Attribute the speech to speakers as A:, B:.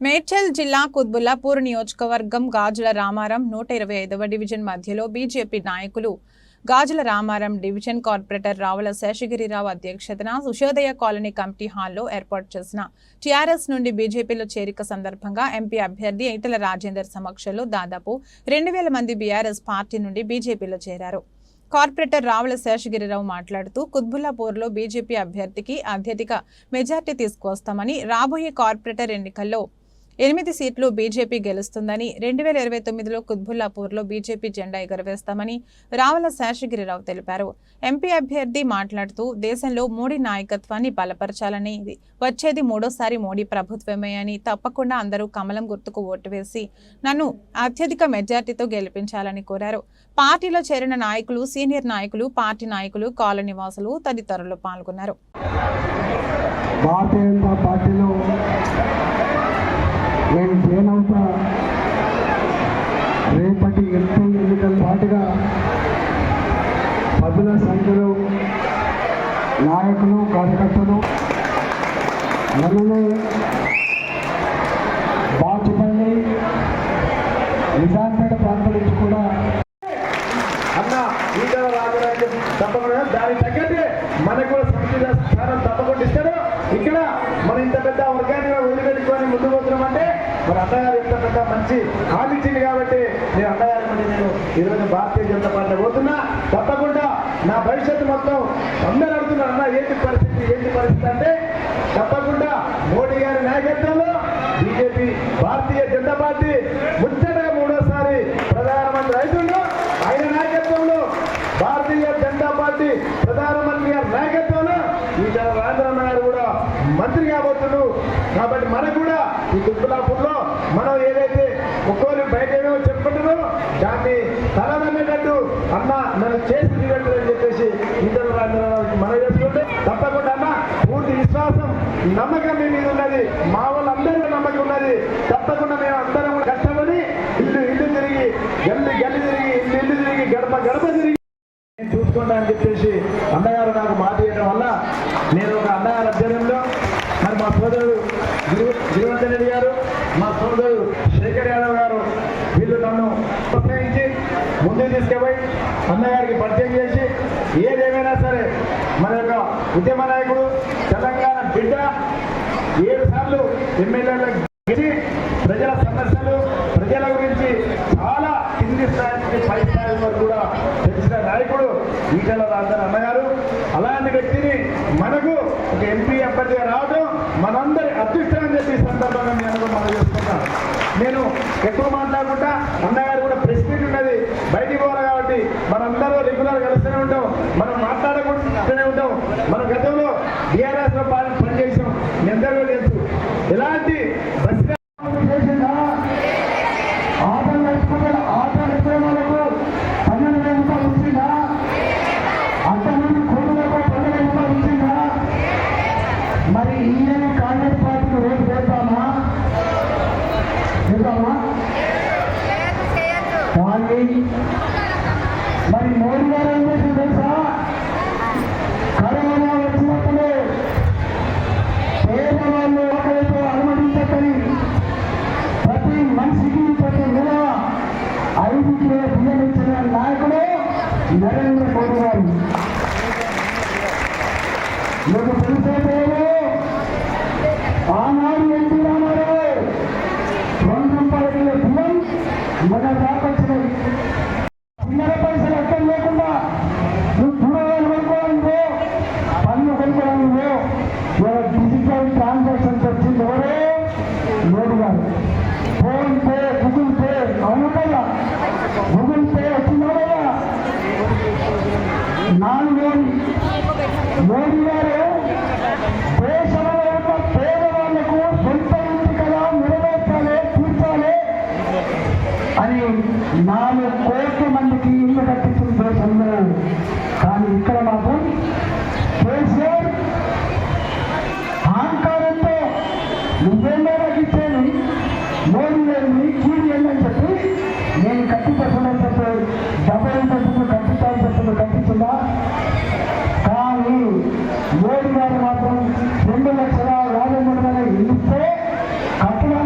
A: మేడ్చల్ జిల్లా కుత్బుల్లాపూర్ నియోజకవర్గం గాజుల రామారం నూట ఇరవై ఐదవ డివిజన్ మధ్యలో బీజేపీ నాయకులు గాజుల రామారం డివిజన్ కార్పొరేటర్ రావుల శేషగిరిరావు అధ్యక్షతన సుశోదయ కాలనీ కమిటీ హాల్లో ఏర్పాటు చేసిన టీఆర్ఎస్ నుండి బీజేపీలో చేరిక సందర్భంగా ఎంపీ అభ్యర్థి ఈటల రాజేందర్ సమక్షంలో దాదాపు రెండు వేల మంది బీఆర్ఎస్ పార్టీ నుండి బీజేపీలో చేరారు. కార్పొరేటర్ రావుల శేషగిరిరావు మాట్లాడుతూ కుత్బుల్లాపూర్లో బీజేపీ అభ్యర్థికి అత్యధిక మెజార్టీ తీసుకువస్తామని రాబోయే కార్పొరేటర్ ఎన్నికల్లో ఎనిమిది సీట్లు బీజేపీ గెలుస్తుందని రెండు వేల ఇరవై తొమ్మిదిలో కుత్బుల్లాపూర్లో బీజేపీ జెండా ఎగురవేస్తామని రావుల శేషగిరిరావు తెలిపారు. ఎంపీ అభ్యర్థి మాట్లాడుతూ దేశంలో మోడీ నాయకత్వాన్ని బలపరచాలని ఇది వచ్చేది మూడోసారి మోడీ ప్రభుత్వమే అని తప్పకుండా అందరూ కమలం గుర్తుకు ఓటు వేసి నన్ను అత్యధిక మెజార్టీతో గెలిపించాలని కోరారు. పార్టీలో చేరిన నాయకులు సీనియర్ నాయకులు పార్టీ నాయకులు కాలనీ వాసులు తదితరులు పాల్గొన్నారు.
B: భారతీయ జనతా పార్టీలో నేను జైన్ అవుతా రేపటి ఎంపీ ఎన్నికల పాటుగా పదుల సంఖ్యలో నాయకులు కార్యకర్తలు అలానే బాచుపల్లి నిజాంపేట ప్రాంతం నుంచి కూడా
C: అన్న ఈటల రాజరాజ్యం తప్పకుండా దానికి తగ్గట్టే మనకు కూడా సంస్థ స్థానం తప్పకుండా ఇస్తాడు. ఇక్కడ మన ఇంత పెద్ద వర్గాన్ని కూడా పెట్టుకొని ముందుకు మరి అన్నగారు ఇంత పెద్ద మంచి హామీ ఇచ్చింది కాబట్టి నేను అన్నగారి మళ్ళీ నేను ఈరోజు భారతీయ జనతా పార్టీ పోతున్నా. తప్పకుండా నా భవిష్యత్తు మొత్తం అందరూ అడుగుతున్నారు అన్న ఏంటి పరిస్థితి? ఏంటి పరిస్థితి? అంటే తప్పకుండా మోడీ గారి నాయకత్వంలో బీజేపీ భారతీయ జనతా పార్టీ ముచ్చటగా మూడోసారి ప్రధానమంత్రి అవుతుండో ఆయన నాయకత్వంలో భారతీయ జనతా పార్టీ ప్రధానమంత్రి గారి నాయకత్వంలో ఈ రాజరమ్మ గారు కూడా మంత్రి కాబోతున్నాడు. కాబట్టి మనకు కూడా ఈ దుబ్బులాపూర్లో మనం ఏదైతే ఒక్కోరు బయట ఏమో చెప్పుకుంటున్నారో దాన్ని తలనమ్మేటట్టు అన్న నన్ను చేసి తీరట్టు అని చెప్పేసి ఇద్దరు మనం చేసుకుంటే తప్పకుండా అన్న పూర్తి విశ్వాసం నమ్మకం మీ మీద ఉన్నది. మా వాళ్ళందరికీ నమ్మకం ఉన్నది. తప్పకుండా మేము అందరం కూడా కష్టపడి ఇల్లు ఇల్లు తిరిగి గల్లి గల్లి తిరిగి ఇల్లు ఇల్లు తిరిగి గడప గడప తిరిగి నేను చూసుకుంటా అని చెప్పేసి అన్నగారు నాకు మాట ఇవ్వడం వల్ల నేను ఒక అన్నగారు అధ్యయనంలో మరి మా సోదరుడు గిరి గిరివర్ధన్ రెడ్డి గారు మా సోదరుడు శేఖర్ యాదవ్ గారు వీళ్ళు నన్ను ప్రోత్సహించి ముందుకు తీసుకుపోయి అన్నగారికి పరిచయం చేసి ఏదేమైనా సరే మన యొక్క ఉద్యమ నాయకుడు తెలంగాణ బిడ్డ ఏడు సార్లు ఎమ్మెల్యేలకు గెలిచి ప్రజల సమస్యలు ప్రజల గురించి చాలా కింది స్థాయి నుంచి పై స్థాయి వరకు కూడా తెలిసిన నాయకుడు ఈటల రాజన్ అన్నగారు. అలాంటి వ్యక్తిని మనకు ఒక ఎంపీ అభ్యర్థిగా రావడం మనందరి అదృష్టం అని చెప్పి సందర్భంగా నేను కూడా మనం చేసుకుంటాను నేను ఎక్కువ మాట్లాడుకుంటా అన్నగారు కూడా ప్రెస్ మీట్ ఉన్నది. బయటికి పోవాలి కాబట్టి మనందరూ రెగ్యులర్ కలుస్తూనే ఉంటాం. మనం మాట్లాడకుండానే ఉంటాం. మన గతంలో బీఆర్ఎస్లో పని పనిచేసాం. ఎందరో తెలుసు. ఎలాంటి
B: మీకు తెలిసే ఆనాడు ఎన్టీ రామారావు రెండు రూపాయల బియ్యం మన దాకొచ్చినాయి చిల్లర పైసలు అర్థం లేకుండా నువ్వు కూరగాయలు కొనుక్కోవాలివో పన్ను కొనుక్కోవాలివో ఇవాళ డిజిటల్ ట్రాన్సాక్షన్స్ వచ్చింది ఎవరే? మోడీ గారు. ఫోన్ పే గూగుల్ పే అవును కదా గూగుల్ పే వచ్చిందా నాలుగు మోడీ గారు అని నాలుగు కోట్ల మందికి ఇల్లు కట్టించిన దేశంలో కానీ ఇక్కడ మాత్రం కేసీఆర్ అహంకారంతో నువ్వు